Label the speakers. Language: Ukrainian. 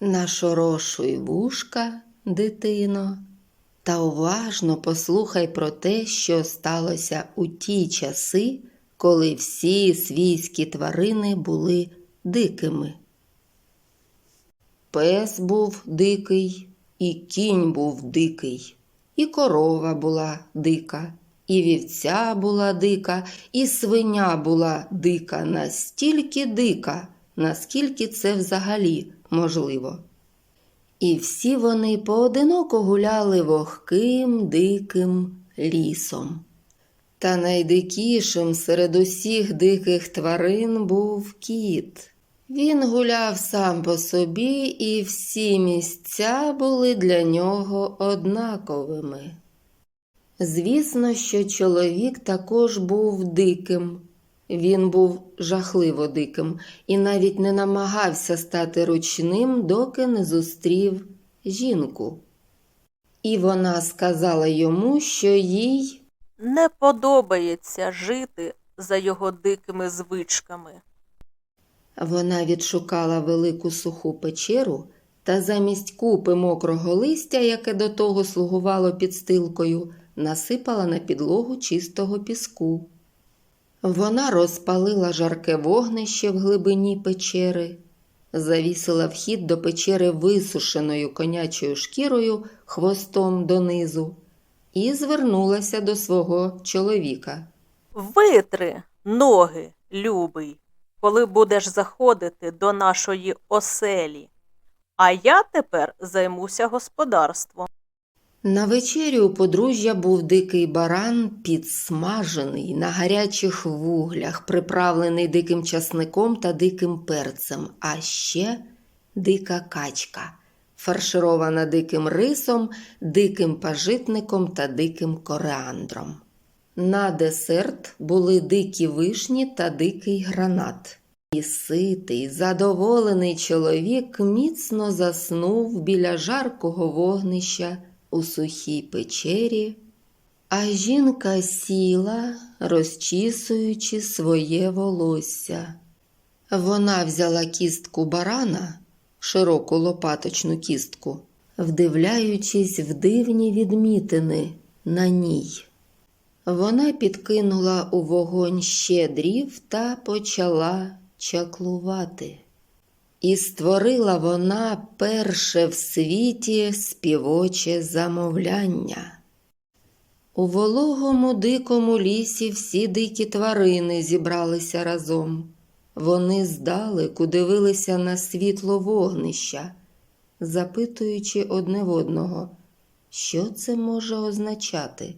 Speaker 1: Нашорошуй вушка, дитино, та уважно послухай про те, що сталося у ті часи, коли всі свійські тварини були дикими. Пес був дикий, і кінь був дикий, і корова була дика, і вівця була дика, і свиня була дика, настільки дика, наскільки це взагалі можливо. І всі вони поодиноко гуляли вогким диким лісом. Та найдикішим серед усіх диких тварин був кіт. Він гуляв сам по собі, і всі місця були для нього однаковими. Звісно, що чоловік також був диким. Він був жахливо диким і навіть не намагався стати ручним, доки не зустрів жінку. І вона сказала йому, що їй
Speaker 2: Не подобається жити за його дикими звичками.
Speaker 1: Вона відшукала велику суху печеру та замість купи мокрого листя, яке до того слугувало підстилкою, насипала на підлогу чистого піску. Вона розпалила жарке вогнище в глибині печери, завісила вхід до печери висушеною конячою шкірою хвостом донизу і звернулася до свого чоловіка.
Speaker 2: Витри ноги, любий, коли будеш заходити до нашої оселі. А я тепер займуся господарством.
Speaker 1: На вечерю у подружжя був дикий баран підсмажений на гарячих вуглях, приправлений диким часником та диким перцем, а ще дика качка, фарширована диким рисом, диким пажитником та диким кореандром. На десерт були дикі вишні та дикий гранат. І ситий, задоволений чоловік міцно заснув біля жаркого вогнища у сухій печері, а жінка сіла, розчісуючи своє волосся. Вона взяла кістку барана, широку лопаточну кістку, вдивляючись в дивні відмітини на ній. Вона підкинула у вогонь ще дрів та почала чаклувати. І створила вона перше в світі співоче замовляння. У вологому дикому лісі всі дикі тварини зібралися разом. Вони здалеку дивилися на світло вогнища, запитуючи одне в одного, що це може означати.